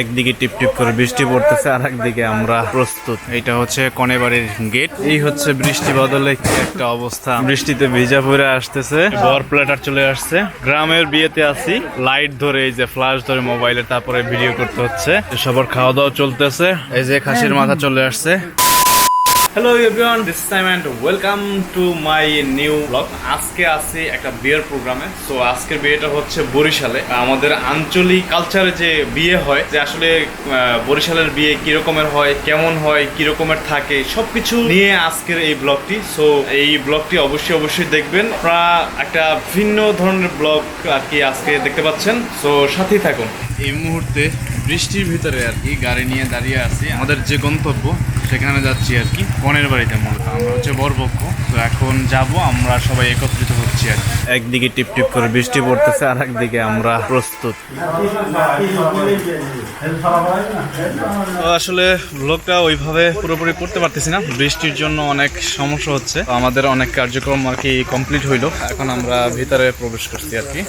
একদিকে টিপ টিপ করে বৃষ্টি পড়তেছে আর একদিকে আমরা প্রস্তুত। এটা হচ্ছে কনে বাড়ির গেট। এই হচ্ছে বৃষ্টি বদলে একটা অবস্থা। বৃষ্টিতে ভিজা পরে আসতেছে। বর প্লেটার চলে আসছে। গ্রামের বিয়েতে আসি লাইট ধরে এই যে ফ্লাশ ধরে মোবাইলে তারপরে ভিডিও করতে হচ্ছে। সবার খাওয়া দাওয়া চলতেছে। এই যে খাসির মাথা চলে আসছে। Hello everyone this time and welcome to my new blog আজকে আছি একটা বিয়ের প্রোগ্রামে। সো আজকের বিয়েটা হচ্ছে বরিশালে। আমাদের আঞ্চলিক কালচারে যে বিয়ে হয়, যে আসলে বরিশালের বিয়ে কি রকমের হয়, কেমন হয় কি রকমের থাকে, সবকিছু নিয়ে আজকের এই ব্লগটি সো এই ব্লগটি অবশ্যই অবশ্যই দেখবেন। আপনারা একটা ভিন্ন ধরনের ব্লগ আর কি আজকে দেখতে পাচ্ছেন। সো সাথেই থাকুন। এই মুহূর্তে বৃষ্টির ভিতরে আর কি গাড়ি নিয়ে দাঁড়িয়ে আছি। আমাদের যে গন্তব্য সেখানে যাচ্ছি আর কি। বনের বাড়িতে মূলত। আমরা হচ্ছে বরপক্ষ। তো এখন যাব, আমরা সবাই একত্রিত হচ্ছি আর একদিকে টিপ টিপ করে বৃষ্টি পড়তেছে আর একদিকে আমরা প্রস্তুত। আসলে ব্লগটা ওইভাবে পুরোপুরি করতে পারতেছি না। বৃষ্টির জন্য অনেক সমস্যা হচ্ছে। আমাদের অনেক কার্যক্রম আর কি কমপ্লিট হইল। এখন আমরা ভিতরে প্রবেশ করছি আর কি।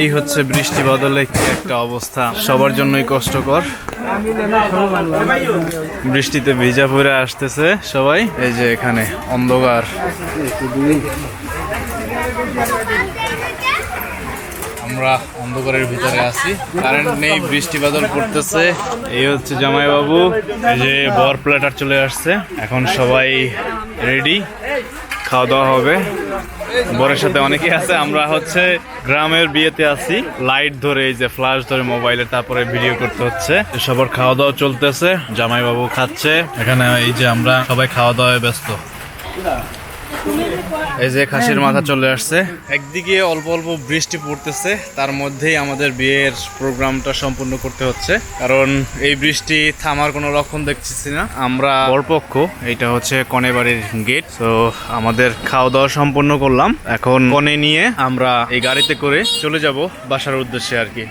এই হচ্ছে বৃষ্টি বদলে একটা অবস্থা। সবার জন্যই কষ্টকর। বৃষ্টিতে ভিজা পরে আসতেছে সবাই। এই যে এখানে অন্ধকার। আমরা অন্ধকারের ভিতরে আছি। কারেন্ট নেই, বৃষ্টি বাদল পড়তেছে। এই হচ্ছে জামাই বাবু এই যে বর প্লেটার চলে আসছে। এখন সবাই রেডি খাওয়া দাওয়া হবে। বরের সাথে অনেকে আছে, আমরা হচ্ছে গ্রামের বিয়েতে আছি। লাইট ধরে এই যে ফ্লাশ ধরে মোবাইলে তারপরে ভিডিও করতে হচ্ছে। সবার খাওয়া দাওয়া চলতেছে, জামাইবাবু খাচ্ছে। এখানে এই যে আমরা সবাই খাওয়া দাওয়ায় ব্যস্ত। এই যে খাসির মাথা চলে আসছে। একদিকে অল্প অল্প বৃষ্টি পড়তেছে, তার মধ্যেই আমাদের বিয়ের প্রোগ্রামটা সম্পূর্ণ করতে হচ্ছে। কারণ এই বৃষ্টি থামার কোনো লক্ষণ দেখতেছি না। আমরা বরপক্ষ এটা হচ্ছে কনে বাড়ির গেট তো আমাদের খাওয়া দাওয়া সম্পূর্ণ করলাম। এখন কনে নিয়ে আমরা এই গাড়িতে করে চলে যাব বাসার উদ্দেশ্যে আর কি।